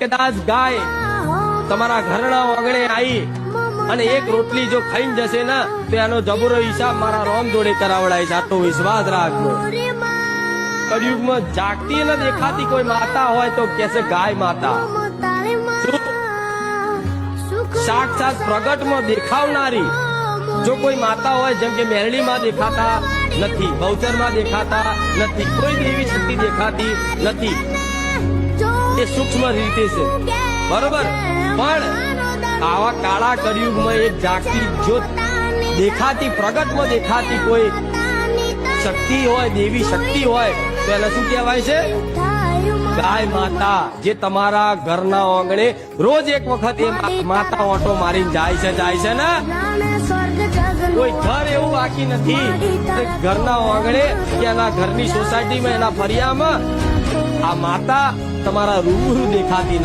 કદાચ ગાય તમારા ઘરના આંગણે આવી અને એક રોટલી જો ખાઈ જશે ને, તો એનો જબરો હિસાબ મારા રોમ જોડે કરાવડાય છે. આટલો વિશ્વાસ રાખજો. કળિયુગમાં જાગતી ન દેખાતી કોઈ માતા હોય તો કે છે ગાય માતા. સાક્ષાત પ્રગટમાં દેખાવનારી જો કોઈ માતા હોય, જેમ કે મેરડીમાં દેખાતા નથી, બહુચરમાં દેખાતા નથી, કોઈ દેવી શક્તિ દેખાતી નથી. એ સૂક્ષ્મ રીતે છે. બરોબર? પણ આવા કાળા કળિયુગમાં એક જાગતી જ્યોત દેખાતી પ્રગટમાં દેખાતી કોઈ શક્તિ હોય, દેવી શક્તિ હોય તો એને શું કહેવાય છે? ગાય માતા, જે તમારા ઘરના આંગણે રોજ એક વખત એ માતા ઓટો મારીને જાય છે જાય છે ને? કોઈ ઘર એવું બાકી નથી. ઘરના આંગણે કે એના ઘરની સોસાયટીમાં, એના ફરિયામાં આ માતા તમારા રૂબરૂ દેખાતી